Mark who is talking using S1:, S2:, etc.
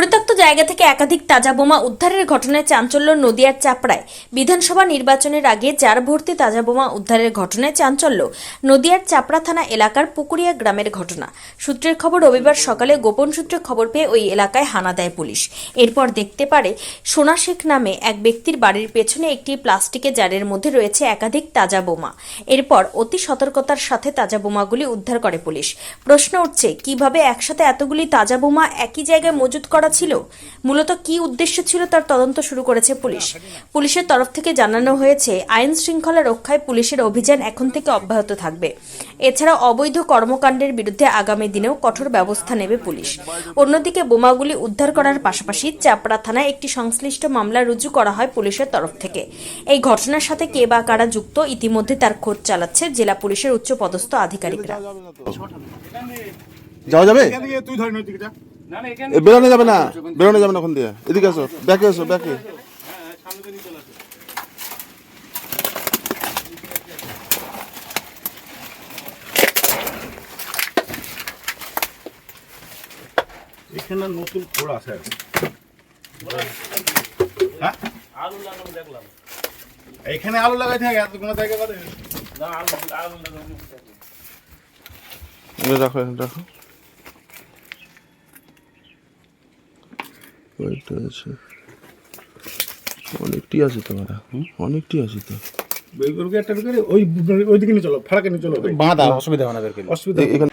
S1: পরিত্যক্ত জায়গা থেকে একাধিক তাজা বোমা উদ্ধারের ঘটনায় চাঞ্চল্য নদিয়ার চাপড়ায়। বিধানসভা নির্বাচনের আগে চার ভর্তি তাজা বোমা উদ্ধারের ঘটনায় চাঞ্চল্য, নদিয়ার চাপড়া থানা এলাকার পুকুরিয়া গ্রামের ঘটনা। সূত্রের খবর, রবিবার সকালে গোপন সূত্রে খবর পেয়ে ওই এলাকায় হানা দেয় পুলিশ। এরপর দেখতে পারে, সোনা শেখ নামে এক ব্যক্তির বাড়ির পেছনে একটি প্লাস্টিকের জারের মধ্যে রয়েছে একাধিক তাজা বোমা। এরপর অতি সতর্কতার সাথে তাজা বোমাগুলি উদ্ধার করে পুলিশ। প্রশ্ন উঠছে, কীভাবে একসাথে এতগুলি তাজা বোমা একই জায়গায় মজুত করা ছিল? মূলত কি উদ্দেশ্য ছিল তার তদন্ত শুরু করেছে পুলিশ। পুলিশের তরফ থেকে জানানো হয়েছে আইন শৃঙ্খলা রক্ষায় পুলিশের অভিযান এখন থেকে অব্যাহত থাকবে। এছাড়া অবৈধ কর্মকাণ্ডের বিরুদ্ধে আগামী দিনেও কঠোর ব্যবস্থা নেবে পুলিশ। অন্যদিকে বোমাগুলি উদ্ধার করার পাশাপাশি চাপড়া থানায় একটি সংশ্লিষ্ট মামলা রুজু করা হয় পুলিশের তরফ থেকে। এই ঘটনার সাথে কে বা কারা যুক্ত ইতিমধ্যে তার খোঁজ চালাচ্ছে জেলা পুলিশের উচ্চপদস্থ আধিকারিকরা।
S2: যাওয়া যাবে?
S3: তুই ধরে নদীকে যা।
S2: এ, বেরোনো যাবে না? বেরোনো যাবে না ওখান দিয়ে? এদিকে আসো ব্যাকে আসো ব্যাকে।
S3: এখানে নতুন খোড় আছে। হ্যাঁ? এখানে আলু লাগাই থাকে এত কোনো জায়গা বাদে।
S2: এ, রাখো রাখো ওইটা আছে। অনেকটি আছে তো ওরা অনেকটি আছে তো।
S3: ওই গরুকে একটা করে ওই ওইদিকে নিয়ে চলো ফাড়াকে নিয়ে চলো।
S4: বাঁধা অসুবিধা হবে না
S3: অসুবিধা
S2: এখানে